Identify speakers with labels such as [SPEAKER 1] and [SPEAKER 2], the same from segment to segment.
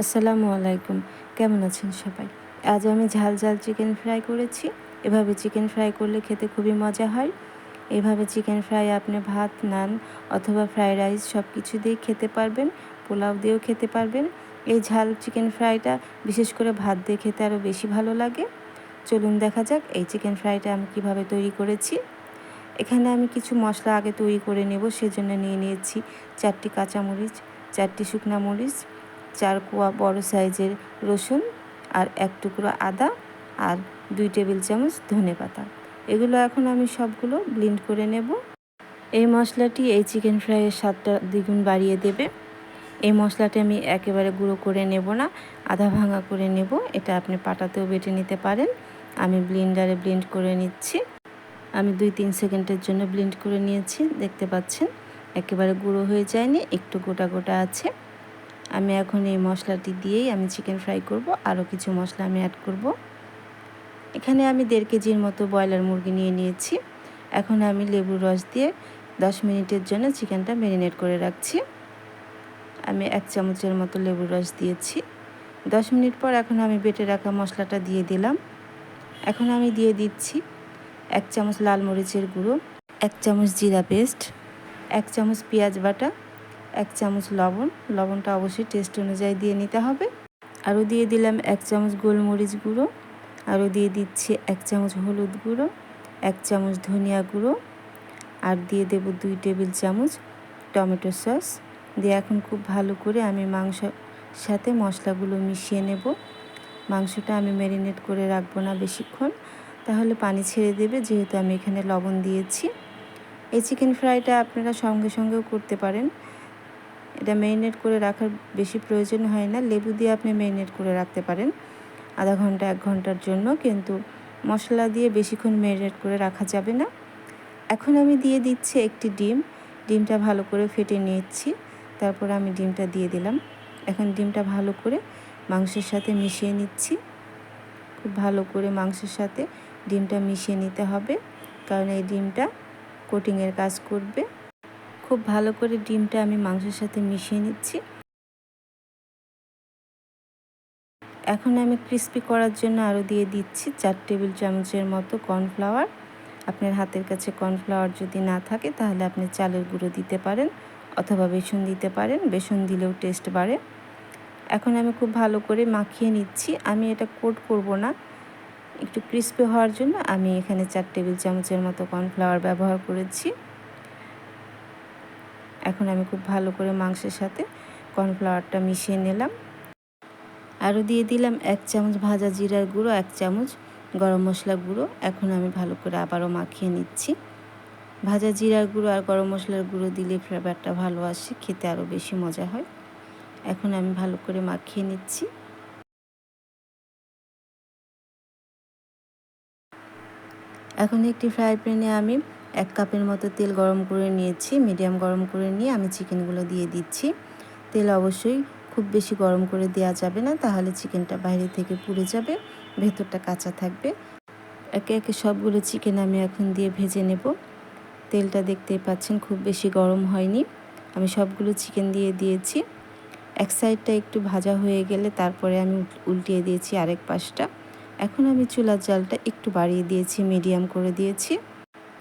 [SPEAKER 1] আসসালামু আলাইকুম। কেমন আছেন সবাই? আজ আমি ঝাল ঝাল চিকেন ফ্রাই করেছি। এভাবে চিকেন ফ্রাই করলে খেতে খুবই মজা হয়। এভাবে চিকেন ফ্রাই আপনি ভাত, নান অথবা ফ্রাইড রাইস সব কিছু দিয়ে খেতে পারবেন, পোলাও দিয়েও খেতে পারবেন। এই ঝাল চিকেন ফ্রাইটা বিশেষ করে ভাত দিয়ে খেতে আরও বেশি ভালো লাগে। চলুন দেখা যাক এই চিকেন ফ্রাইটা আমি কীভাবে তৈরি করেছি। এখানে আমি কিছু মশলা আগে তৈরি করে নেব, সেজন্য নিয়ে নিয়েছি চারটি কাঁচামরিচ, চারটি শুকনা মরিচ চার কোয়া বড় সাইজের রসুন আর এক টুকরো আদা আর দুই টেবিল চামচ ধনে পাতা। এগুলো এখন আমি সবগুলো ব্লিন্ড করে নেব। এই মশলাটি এই চিকেন ফ্রাইয়ের স্বাদটা দ্বিগুণ বাড়িয়ে দেবে। এই মশলাটি আমি একেবারে গুঁড়ো করে নেব না, আধা ভাঙা করে নেব। এটা আপনি পাটাতেও বেটে নিতে পারেন। আমি ব্লিন্ডারে ব্লিন্ড করে নিচ্ছি। আমি দুই তিন সেকেন্ডের জন্য ব্লিন্ড করে নিয়েছি। দেখতে পাচ্ছেন, একেবারে গুঁড়ো হয়ে যায়নি, একটু গোটা গোটা আছে। আমি এখন এই মশলাটি দিয়েই আমি চিকেন ফ্রাই করব, আরও কিছু মশলা আমি অ্যাড করব। এখানে আমি দেড় কেজির মতো ব্রয়লার মুরগি নিয়ে নিয়েছি। এখন আমি লেবুর রস দিয়ে দশ মিনিটের জন্য চিকেনটা ম্যারিনেট করে রাখছি। আমি এক চামচের মতো লেবুর রস দিয়েছি। দশ মিনিট পর এখন আমি বেটে রাখা মশলাটা দিয়ে দিলাম। এখন আমি দিয়ে দিচ্ছি এক চামচ লাল মরিচের গুঁড়ো, এক চামচ জিরা পেস্ট, এক চামচ পেঁয়াজ বাটা এক চামচ লবণ। লবণটা অবশ্যই টেস্ট অনুযায়ী দিয়ে নিতে হবে। আরও দিয়ে দিলাম এক চামচ গোলমরিচ গুঁড়ো। আরও দিয়ে দিচ্ছি এক চামচ হলুদ গুঁড়ো, এক চামচ ধনিয়া গুঁড়ো আর দিয়ে দেব দুই টেবিল চামচ টমেটো সস। দিয়ে এখন খুব ভালো করে আমি মাংস সাথে মশলাগুলো মিশিয়ে নেব। মাংসটা আমি ম্যারিনেট করে রাখব না বেশিক্ষণ। তাহলে পানি ছেড়ে দেবে যেহেতু আমি এখানে লবণ দিয়েছি। এই চিকেন ফ্রাইটা আপনারা সঙ্গে সঙ্গেও করতে পারেন। এটা ম্যারিনেট করে রাখার বেশি প্রয়োজন হয় না। লেবু দিয়ে আপনি ম্যারিনেট করে রাখতে পারেন। আধা ঘণ্টা, এক ঘণ্টার জন্য। কিন্তু মশলা দিয়ে বেশিক্ষণ ম্যারিনেট করে রাখা যাবে না। এখন আমি দিয়ে দিচ্ছি একটি ডিম। ডিমটা ভালো করে ফেটে নিয়েছি। তারপর আমি ডিমটা দিয়ে দিলাম। এখন ডিমটা ভালো করে মাংসের সাথে মিশিয়ে নিচ্ছি। খুব ভালো করে মাংসের সাথে ডিমটা মিশিয়ে নিতে হবে। কারণ এই ডিমটা কোটিংয়ের কাজ করবে। খুব ভালো করে ডিমটা আমি মাংসের সাথে মিশিয়ে নিচ্ছি। এখন আমি ক্রিস্পি করার জন্য আরও দিয়ে দিচ্ছি চার টেবিল চামচের মতো কর্নফ্লাওয়ার আপনার হাতের কাছে কর্নফ্লাওয়ার যদি না থাকে, তাহলে আপনি চালের গুঁড়ো দিতে পারেন অথবা বেসন দিতে পারেন। বেসন দিলেও টেস্ট বাড়ে। এখন আমি খুব ভালো করে মাখিয়ে নিচ্ছি। আমি এটা কোট করব না। একটু ক্রিস্পি হওয়ার জন্য আমি এখানে চার টেবিল চামচের মতো কর্নফ্লাওয়ার ব্যবহার করেছি। এখন আমি খুব ভালো করে মাংসের সাথে কর্নফ্লাওয়ারটা মিশিয়ে নিলাম। আরও দিয়ে দিলাম এক চামচ ভাজা জিরার গুঁড়ো, এক চামচ গরম মশলা গুঁড়ো। এখন আমি ভালো করে আবারও মাখিয়ে নিচ্ছি। ভাজা জিরার গুঁড়ো আর গরম মশলার গুঁড়ো দিলে ফ্লেভারটা ভালো আসে, খেতে আরও বেশি মজা হয়। এখন আমি ভালো করে মাখিয়ে নিচ্ছি। এখন একটি ফ্রাই প্যানে আমি এক কাপের মতো তেল গরম করে নিয়েছি, মিডিয়াম গরম করে নিয়ে আমি চিকেনগুলো দিয়ে দিচ্ছি। তেল অবশ্যই খুব বেশি গরম করে দেওয়া যাবে না, তাহলে চিকেনটা বাইরে থেকে পুড়ে যাবে, ভেতরটা কাঁচা থাকবে। একে একে সবগুলো চিকেন আমি এখন দিয়ে ভেজে নেব। তেলটা দেখতেই পাচ্ছেন খুব বেশি গরম হয়নি। আমি সবগুলো চিকেন দিয়ে দিয়েছি। এক সাইডটা একটু ভাজা হয়ে গেলে তারপরে আমি উল্টিয়ে দিয়েছি আরেক পাশটা। এখন আমি চুলার জালটা একটু বাড়িয়ে দিয়েছি, মিডিয়াম করে দিয়েছি।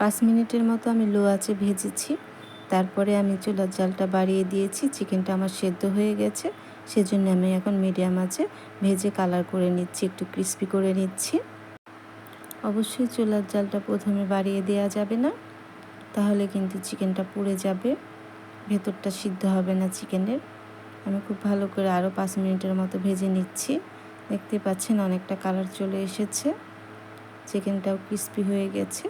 [SPEAKER 1] পাঁচ মিনিটের মতো আমি লো আছে ভেজেছি। তারপরে আমি চুলার জালটা বাড়িয়ে দিয়েছি। চিকেনটা আমার সেদ্ধ হয়ে গেছে। সেজন্য আমি এখন মিডিয়াম আছে ভেজে কালার করে নিচ্ছি, একটু ক্রিস্পি করে নিচ্ছি। অবশ্যই চুলার জালটা প্রথমে বাড়িয়ে দেওয়া যাবে না, তাহলে কিন্তু চিকেনটা পুড়ে যাবে। ভেতরটা সিদ্ধ হবে না চিকেনের। আমি খুব ভালো করে আরও পাঁচ মিনিটের মতো ভেজে নিচ্ছি। দেখতে পাচ্ছেন অনেকটা কালার চলে এসেছে। চিকেনটাও ক্রিস্পি হয়ে গেছে।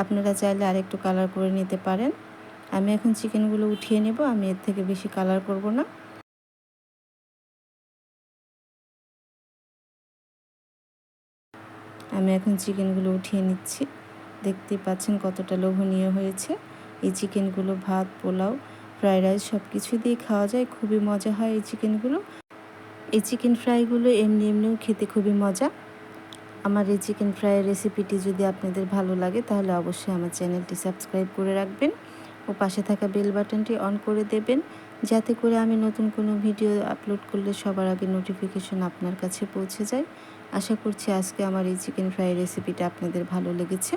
[SPEAKER 1] আপনারা চাইলে আরেকটু কালার করে নিতে পারেন। আমি এখন চিকেনগুলো উঠিয়ে নেব, আমি এর থেকে বেশি কালার করব না। আমি এখন চিকেনগুলো উঠিয়ে নিচ্ছি। দেখতে পাচ্ছেন কতটা লোভনীয় হয়েছে। এই চিকেনগুলো ভাত, পোলাও ফ্রাইড রাইস সব কিছু দিয়ে খাওয়া যায়, খুবই মজা হয় এই চিকেনগুলো এই চিকেন ফ্রাইগুলো এমনি এমনিও খেতে খুবই মজা। আমার এই চিকেন ফ্রাইয়ের রেসিপিটি যদি আপনাদের ভালো লাগে, তাহলে অবশ্যই আমার চ্যানেলটি সাবস্ক্রাইব করে রাখবেন ও পাশে থাকা বেল বাটনটি অন করে দেবেন, যাতে করে আমি নতুন কোনো ভিডিও আপলোড করলে সবার আগে নোটিফিকেশন আপনার কাছে পৌঁছে যায়। আশা করছি আজকে আমার এই চিকেন ফ্রাই রেসিপিটা আপনাদের ভালো লেগেছে।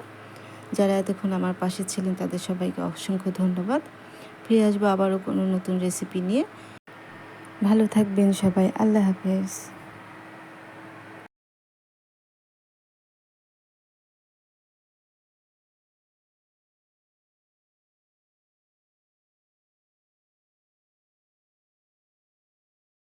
[SPEAKER 1] যারা এতক্ষণ আমার পাশে ছিলেন, তাদের সবাইকে অসংখ্য ধন্যবাদ। ফিরে আসব আবারও কোনো নতুন রেসিপি নিয়ে। ভালো থাকবেন সবাই, আল্লাহ হাফেজ।